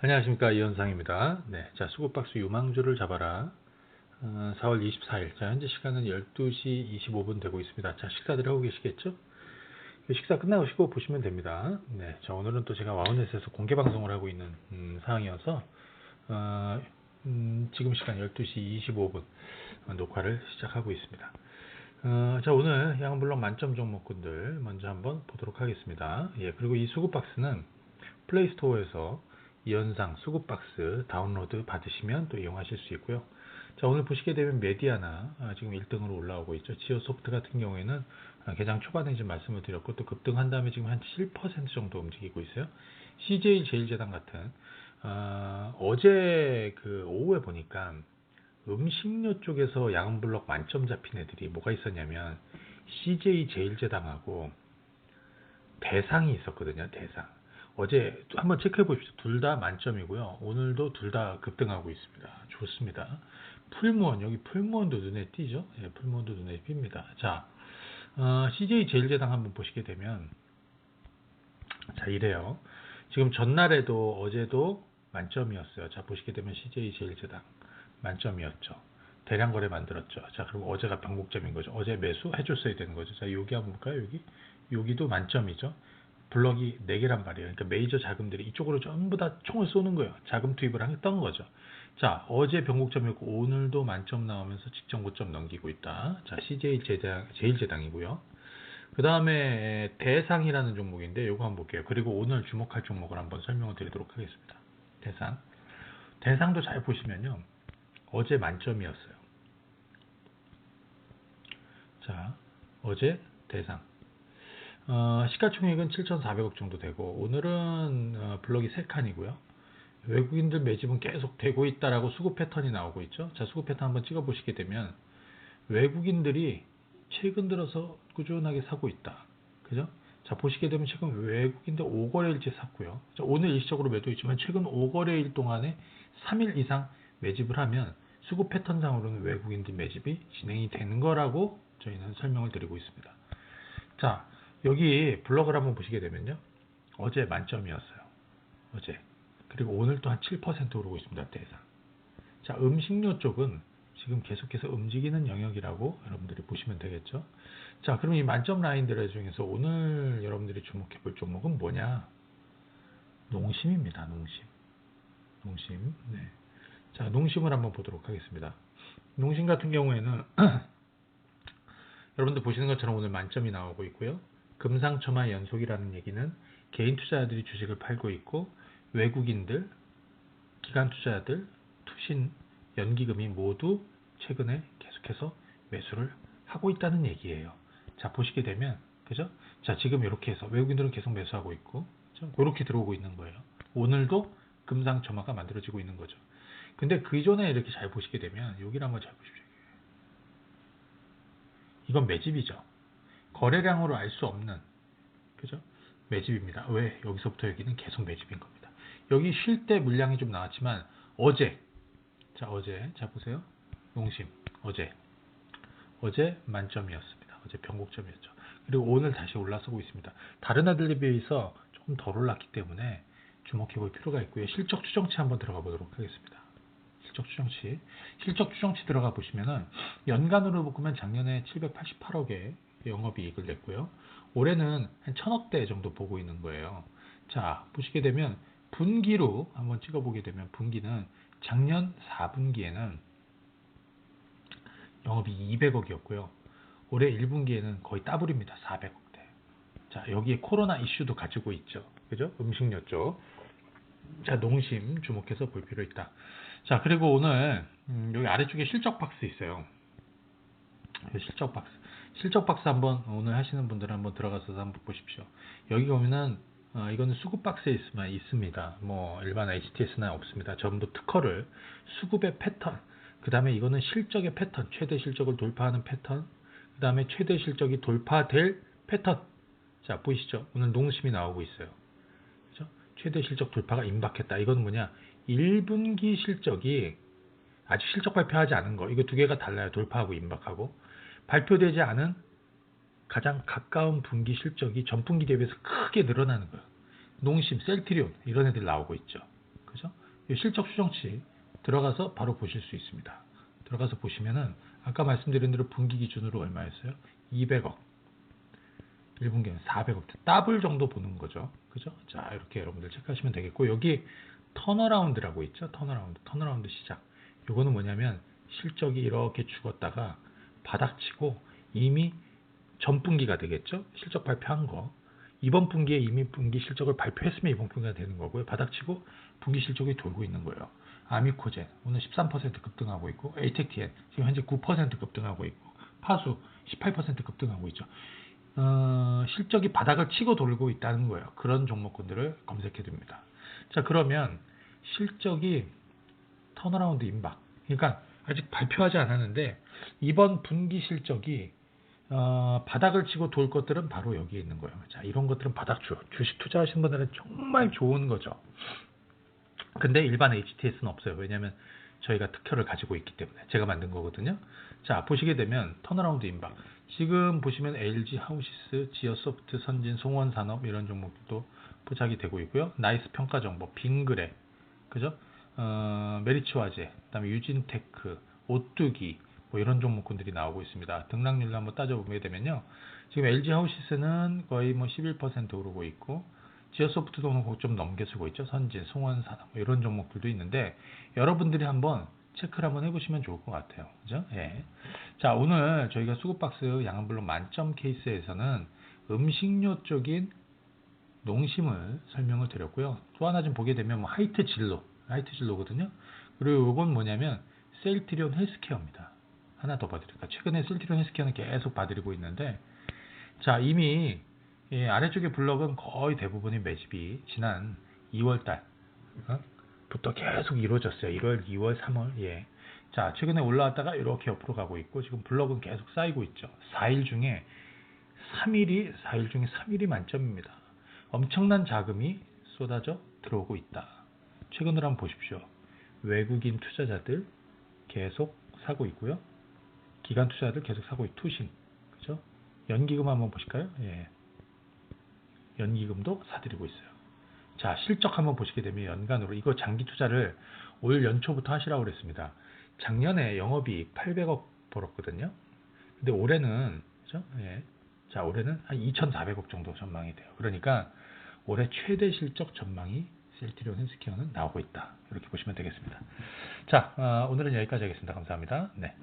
안녕하십니까 이현상입니다. 네, 자 수급박스 유망주를 잡아라. 어, 4월 24일. 자 현재 시간은 12시 25분 되고 있습니다. 자 식사들 하고 계시겠죠? 그 식사 끝나시고 보시면 됩니다. 네, 자 오늘은 또 제가 와우넷에서 공개 방송을 하고 있는 음, 상황이어서 어, 음, 지금 시간 12시 25분 녹화를 시작하고 있습니다. 어, 자 오늘 양블록 만점 종목군들 먼저 한번 보도록 하겠습니다. 예, 그리고 이 수급박스는 플레이스토어에서 이현상 수급 박스 다운로드 받으시면 또 이용하실 수 있고요. 자 오늘 보시게 되면 메디아나 아, 지금 1등으로 올라오고 있죠. 지오소프트 같은 경우에는 아, 개장 초반에 좀 말씀을 드렸고 또 급등한 다음에 지금 한 7% 정도 움직이고 있어요. CJ 제일제당 같은 어, 어제 그 오후에 보니까 음식료 쪽에서 양블록 만점 잡힌 애들이 뭐가 있었냐면 CJ 제일제당하고 대상이 있었거든요. 대상. 어제 한번 체크해 보십시오. 둘 다 만점이고요. 오늘도 둘 다 급등하고 있습니다. 좋습니다. 풀무원 여기 풀무원도 눈에 띄죠? 예, 풀무원도 눈에 띕니다. 자, 어, CJ 제일제당 한번 보시게 되면 자 이래요. 지금 전날에도 어제도 만점이었어요. 자 보시게 되면 CJ 제일제당 만점이었죠. 대량 거래 만들었죠. 자 그럼 어제가 변곡점인 거죠. 어제 매수 해줬어야 되는 거죠. 자 여기 한번 볼까요? 여기 여기도 만점이죠. 블럭이 4개란 말이에요. 그러니까 메이저 자금들이 이쪽으로 전부 다 총을 쏘는 거예요. 자금 투입을 했던 거죠. 자, 어제 변곡점이었고 오늘도 만점 나오면서 직전 고점 넘기고 있다. 자, CJ 제당, 제일제당이고요. 그 다음에 대상이라는 종목인데 이거 한번 볼게요. 그리고 오늘 주목할 종목을 한번 설명을 드리도록 하겠습니다. 대상. 대상도 잘 보시면요. 어제 만점이었어요. 자, 어제 대상. 어, 시가총액은 7,400억 정도 되고 오늘은 어, 블럭이 3칸이고요. 외국인들 매집은 계속 되고 있다라고 수급 패턴이 나오고 있죠. 자, 수급 패턴 한번 찍어 보시게 되면 외국인들이 최근 들어서 꾸준하게 사고 있다. 그죠? 자, 보시게 되면 최근 외국인들 5거래일째 샀고요. 자, 오늘 일시적으로 매도했지만 최근 5거래일 동안에 3일 이상 매집을 하면 수급 패턴상으로는 외국인들 매집이 진행이 되는 거라고 저희는 설명을 드리고 있습니다. 자, 여기 블럭을 한번 보시게 되면요. 어제 만점이었어요. 어제. 그리고 오늘 또 한 7% 오르고 있습니다. 대상. 자, 음식료 쪽은 지금 계속해서 움직이는 영역이라고 여러분들이 보시면 되겠죠. 자, 그럼 이 만점 라인들 중에서 오늘 여러분들이 주목해 볼 종목은 뭐냐? 농심입니다. 농심. 농심. 네. 자, 농심을 한번 보도록 하겠습니다. 농심 같은 경우에는 여러분들 보시는 것처럼 오늘 만점이 나오고 있고요. 금상첨화 연속이라는 얘기는 개인 투자자들이 주식을 팔고 있고 외국인들, 기관 투자자들, 투신, 연기금이 모두 최근에 계속해서 매수를 하고 있다는 얘기예요. 자 보시게 되면 그죠? 자 지금 이렇게 해서 외국인들은 계속 매수하고 있고? 이렇게 들어오고 있는 거예요. 오늘도 금상첨화가 만들어지고 있는 거죠. 근데 그 전에 이렇게 잘 보시게 되면 여기를 한번 잘 보십시오. 이건 매집이죠. 거래량으로 알 수 없는 그죠? 매집입니다. 왜? 여기서부터 여기는 계속 매집인 겁니다. 여기 쉴 때 물량이 좀 나왔지만 어제 자 어제 자 보세요. 농심 어제 어제 만점이었습니다. 어제 변곡점이었죠. 그리고 오늘 다시 올라서고 있습니다. 다른 애들에 비해서 조금 덜 올랐기 때문에 주목해 볼 필요가 있고요. 실적 추정치 한번 들어가 보도록 하겠습니다. 실적 추정치. 실적 추정치 들어가 보시면은 연간으로 보면 작년에 788억에 영업이익을 냈고요. 올해는 한 천억대 정도 보고 있는 거예요. 자, 보시게 되면 분기로 한번 찍어보게 되면 분기는 작년 4분기에는 영업이 200억이었고요. 올해 1분기에는 거의 더블입니다. 400억대. 자, 여기에 코로나 이슈도 가지고 있죠. 그죠? 음식료 쪽. 자, 농심 주목해서 볼 필요 있다. 자, 그리고 오늘 음, 여기 아래쪽에 실적 박스 있어요. 실적 박스. 실적 박스 한번 오늘 하시는 분들은 한번 들어가서 한번 보십시오. 여기 보면은 어, 이거는 수급 박스에 있으면 있습니다. 뭐 일반 HTS나 없습니다. 전부 특허를 수급의 패턴, 그 다음에 이거는 실적의 패턴, 최대 실적을 돌파하는 패턴, 그 다음에 최대 실적이 돌파될 패턴. 자 보이시죠? 오늘 농심이 나오고 있어요. 그죠? 최대 실적 돌파가 임박했다. 이건 뭐냐? 1분기 실적이 아직 실적 발표하지 않은 거. 이거 두 개가 달라요. 돌파하고 임박하고. 발표되지 않은 가장 가까운 분기 실적이 전분기 대비해서 크게 늘어나는 거예요. 농심, 셀트리온 이런 애들 나오고 있죠. 그죠? 이 실적 추정치 들어가서 바로 보실 수 있습니다. 들어가서 보시면은 아까 말씀드린 대로 분기 기준으로 얼마였어요? 200억. 1분기는 400억. 더블 정도 보는 거죠. 그죠? 자, 이렇게 여러분들 체크하시면 되겠고 여기 턴어라운드라고 있죠. 턴어라운드. 턴어라운드 시작. 요거는 뭐냐면 실적이 이렇게 죽었다가 바닥치고 이미 전 분기가 되겠죠. 실적 발표한 거. 이번 분기에 이미 분기 실적을 발표했으면 이번 분기가 되는 거고요. 바닥치고 분기 실적이 돌고 있는 거예요. 아미코젠 오늘 13% 급등하고 있고 에이텍티엔 지금 현재 9% 급등하고 있고 파수 18% 급등하고 있죠. 어, 실적이 바닥을 치고 돌고 있다는 거예요. 그런 종목군들을 검색해 둡니다. 자 그러면 실적이 턴어라운드 임박. 그러니까 아직 발표하지 않았는데 이번 분기 실적이 어, 바닥을 치고 돌 것들은 바로 여기에 있는 거예요. 자, 이런 것들은 바닥 주, 주식 투자하시는 분들은 정말 좋은 거죠. 근데 일반 HTS는 없어요. 왜냐하면 저희가 특허를 가지고 있기 때문에 제가 만든 거거든요. 자, 보시게 되면 턴어라운드 임박. 지금 보시면 LG 하우시스, 지어소프트, 선진, 송원산업 이런 종목들도 포착이 되고 있고요. 나이스 평가 정보, 빙그레, 그죠? 어, 메리츠화재, 그다음에 유진테크, 오뚜기, 뭐 이런 종목군들이 나오고 있습니다. 등락률로 한번 따져보게 되면요. 지금 LG 하우시스는 거의 뭐 11% 오르고 있고 지어소프트도 좀 넘겨쓰고 있죠. 선진, 송원산업 뭐 이런 종목들도 있는데 여러분들이 한번 체크를 한번 해보시면 좋을 것 같아요. 그죠? 예. 자, 오늘 저희가 수급박스 양한블록 만점 케이스에서는 음식료 쪽인 농심을 설명을 드렸고요. 또 하나 좀 보게 되면 뭐 하이트 진로, 하이트 진로거든요. 그리고 이건 뭐냐면 셀트리온 헬스케어입니다. 하나 더 봐드릴까? 최근에 셀트리온 헬스케어는 계속 봐드리고 있는데, 자, 이미 예, 아래쪽에 블럭은 거의 대부분이 매집이 지난 2월달 어? 부터 계속 이루어졌어요. 1월, 2월, 3월. 예. 자, 최근에 올라왔다가 이렇게 옆으로 가고 있고 지금 블럭은 계속 쌓이고 있죠. 4일 중에 3일이 4일 중에 3일이 만점입니다. 엄청난 자금이 쏟아져 들어오고 있다. 최근으로 한번 보십시오. 외국인 투자자들 계속 사고 있고요. 기관 투자자들 계속 사고 있 투신. 그죠? 연기금 한번 보실까요? 예. 연기금도 사들이고 있어요. 자, 실적 한번 보시게 되면 연간으로 이거 장기 투자를 올 연초부터 하시라고 그랬습니다. 작년에 영업이익 800억 벌었거든요. 근데 올해는 그죠? 예. 자, 올해는 한 2,400억 정도 전망이 돼요. 그러니까 올해 최대 실적 전망이 셀트리온 헬스케어는 나오고 있다. 이렇게 보시면 되겠습니다. 자, 어, 오늘은 여기까지 하겠습니다. 감사합니다. 네.